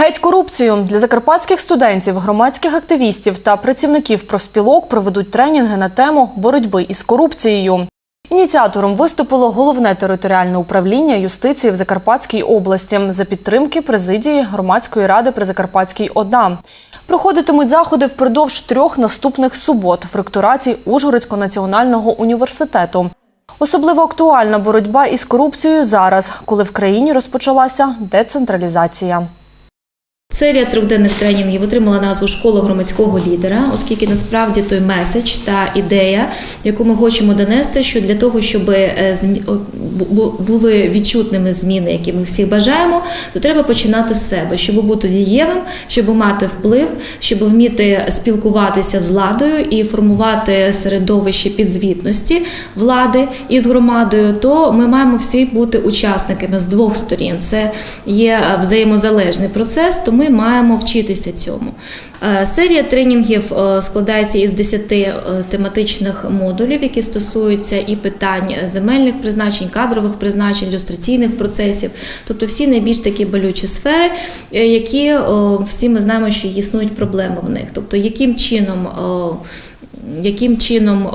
Геть корупцію для закарпатських студентів, громадських активістів та працівників профспілок проведуть тренінги на тему боротьби із корупцією. Ініціатором виступило головне територіальне управління юстиції в Закарпатській області за підтримки президії громадської ради при Закарпатській ОДА. Проходитимуть заходи впродовж трьох наступних субот в ректораті Ужгородського національного університету. Особливо актуальна боротьба із корупцією зараз, коли в країні розпочалася децентралізація. Серія трьохденних тренінгів отримала назву Школа громадського лідера, оскільки насправді той меседж та ідея, яку ми хочемо донести, що для того, щоб е, були відчутними зміни, які ми всі бажаємо, то треба починати з себе, щоб бути дієвим, щоб мати вплив, щоб вміти спілкуватися з владою і формувати середовище підзвітності влади із громадою, то ми маємо всі бути учасниками з двох сторін. Це є е, взаємозалежний процес, то ми маємо вчитися цьому. Е, Серія тренінгів е, складається із 10 е, тематичних модулів, які стосуються і питань земельних призначень, кадрових призначень, ілюстраційних процесів, тобто всі найбільш такі болючі сфери, які всі ми знаємо, що існують проблеми в них. Тобто, яким чином. яким чином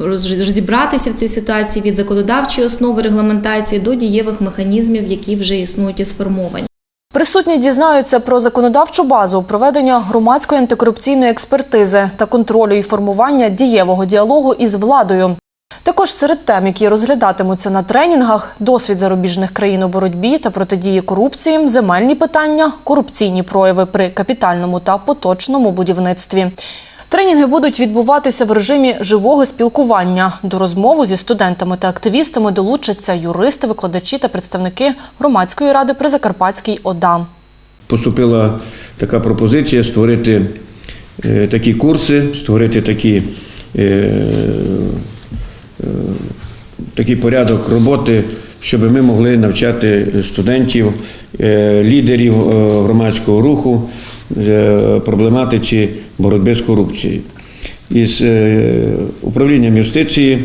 розібратися в цій ситуації від законодавчої основи регламентації до дієвих механізмів, які вже існують і сформовані. Присутні дізнаються про законодавчу базу проведення громадської антикорупційної експертизи та контролю і формування дієвого діалогу із владою. Також серед тем, які розглядатимуться на тренінгах, досвід зарубіжних країн у боротьбі та протидії корупції, земельні питання, корупційні прояви при капітальному та поточному будівництві. Тренінги будуть відбуватися в режимі живого спілкування. До розмови зі студентами та активістами долучаться юристи, викладачі та представники громадської ради при Закарпатській ОДА. Поступила така пропозиція створити е, такі курси, створити такі, е, е, такий порядок роботи, щоб ми могли навчати студентів, е, лідерів е, громадського руху е, проблематиці боротьби з корупцією. Із управлінням юстиції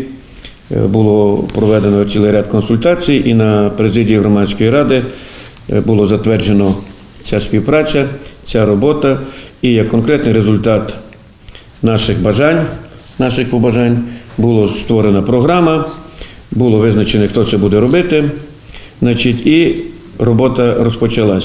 було проведено цілий ряд консультацій, і на президії громадської ради було затверджено ця співпраця, ця робота. І як конкретний результат наших бажань, наших побажань, було створена програма, було визначено, хто це буде робити, значить, і робота розпочалась.